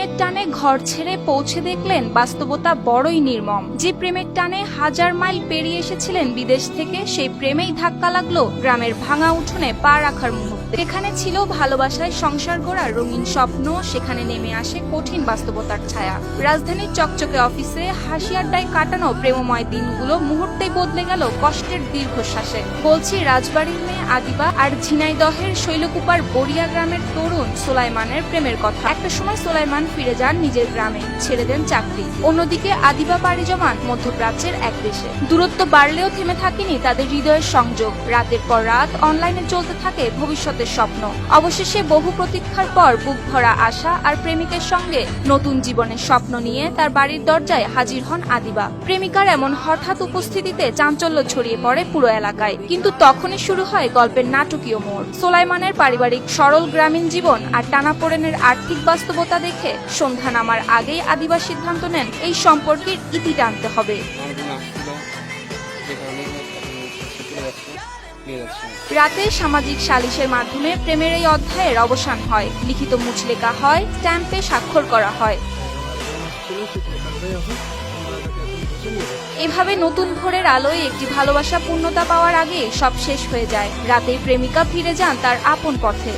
প্রেমের টানে ঘর ছেড়ে পৌঁছে দেখলেন বাস্তবতা বড়ই নির্মম। যে প্রেমের টানে হাজার মাইল পেরিয়ে এসেছিলেন বিদেশ থেকে, সেই প্রেমেই ধাক্কা লাগল গ্রামের ভাঙা উঠোনে পা রাখার মুহূর্তে। এখানে ছিল ভালোবাসায় সংসার গড়ার রঙিন স্বপ্ন, সেখানে নেমে আসে কঠিন বাস্তবতার ছায়া। রাজধানীর চকচকে অফিসে হাসি আড্ডায় কাটানো প্রেমময় দিনগুলো মুহূর্তেই বদলে গেল কষ্টের দীর্ঘশ্বাসে। বলছি, রাজবাড়ির মেয়ে আদিবা আর ঝিনাইদহের শৈলকুপার বড়িয়া গ্রামের তরুণ সোলাইমানের প্রেমের কথা। একটা সময় সোলাইমান ফিরে যান নিজের গ্রামে। ছেড়ে দেন চাকরি। অন্যদিকে আদিবা পাড়ি জমান মধ্যপ্রাচ্যের এক দেশে। দূরত্ব বাড়লেও থেমে থাকেনি তাদের হৃদয়ের সংযোগ। রাতের পর রাত অনলাইনে চলতে থাকে ভবিষ্যতের স্বপ্ন। অবশেষে বহু প্রতীক্ষার পর বুক ভরা আশা আর প্রেমিকের সঙ্গে নতুন জীবনের স্বপ্ন নিয়ে তার বাড়ির দরজায় হাজির হন আদিবা। প্রেমিকার এমন হঠাৎ উপস্থিতিতে চাঞ্চল্য ছড়িয়ে পড়ে পুরো এলাকায়। কিন্তু তখনই শুরু হয় গল্পের নাটকীয় মোড়। সোলাইমানের পারিবারিক সরল গ্রামীণ জীবন আর টানাপোড়েনের আর্থিক বাস্তবতা দেখে সন্ধ্যা নামার আগেই আদিবাস সিদ্ধান্ত নেন এই সম্পর্কের ইতি টানতে হবে। রাতে সামাজিক সালিশের মাধ্যমে প্রেমের এই অধ্যায়ের অবসান হয়। লিখিত মুচলেখা হয় স্ট্যাম্পে স্বাক্ষর করা হয়। এভাবে নতুন ভোরের আলোয় একটি ভালোবাসা পূর্ণতা পাওয়ার আগে সব শেষ হয়ে যায়। রাতেই প্রেমিকা ফিরে যান তার আপন পথে।